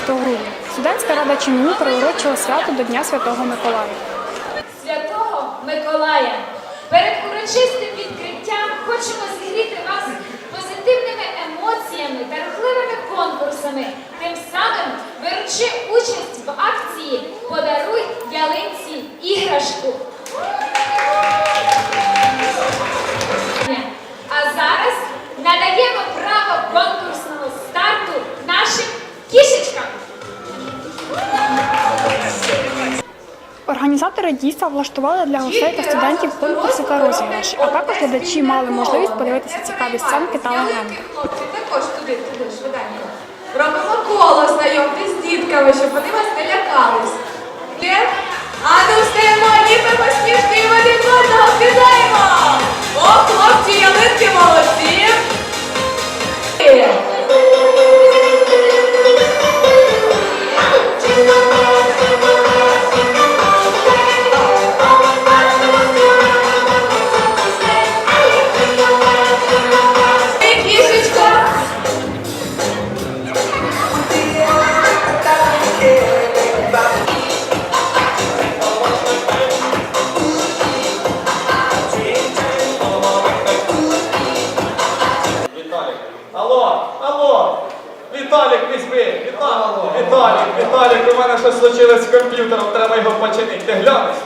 18 грудня. Студентська рада ЧМУ приурочила свято до Дня Святого Миколая. Святого Миколая. Перед урочистим відкриттям хочемо зігріти вас позитивними емоціями та рухливими конкурсами. Тим самим беручи участь в акції Подаруй ялинці іграшку. А зараз надаємо право конкурсного Організатори дійства влаштували для гостей та студентів конкурси та розіграші, а також глядачі мали можливість подивитися цікаві сценки та легенди. Хлопці, також туди, швиденько. Робимо коло, знайомтесь з дітками, щоб вони вас не лякались. Віталік, Віталік, у мене щось случилось з комп'ютером, треба його починити. Ти глянеш?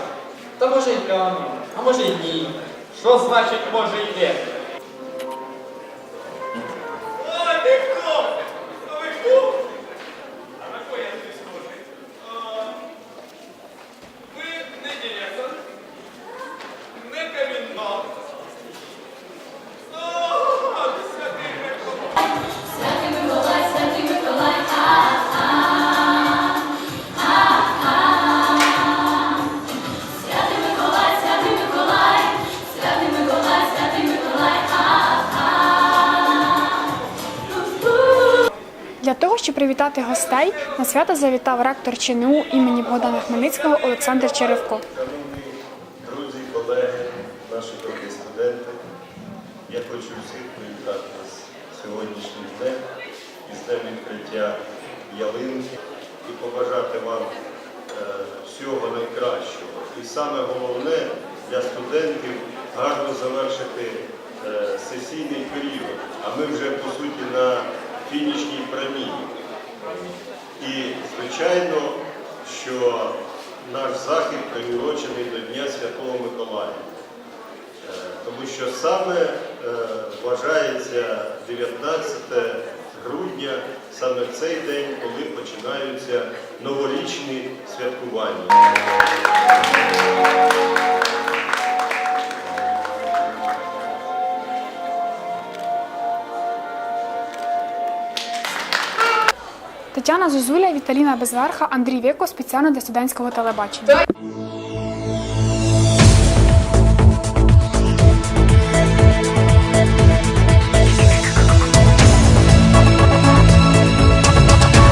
Та може й гляну, а може й ні. Що значить може й ні? Ой, ти хто? А ви хто? А на кого я здесь схожий? А, Ви не директор, не комендант. Для того, щоб привітати гостей, на свято завітав ректор ЧНУ імені Богдана Хмельницького Олександр Черевко. Друзі, колеги, наші дорогі студенти, я хочу всіх привітати з сьогоднішнім днем із днем відкриття ялинки і побажати вам е, всього найкращого. І саме головне для студентів гарно завершити е, сесійний період. А ми вже по суті на фінішній прямі. І, звичайно, що наш захід приурочений до Дня Святого Миколая. Е, Тому що саме е, вважається 19 грудня, саме в цей день, коли починаються новорічні святкування. Тетяна Зозуля, Віталіна Безверха, Андрій Веко спеціально для студентського телебачення.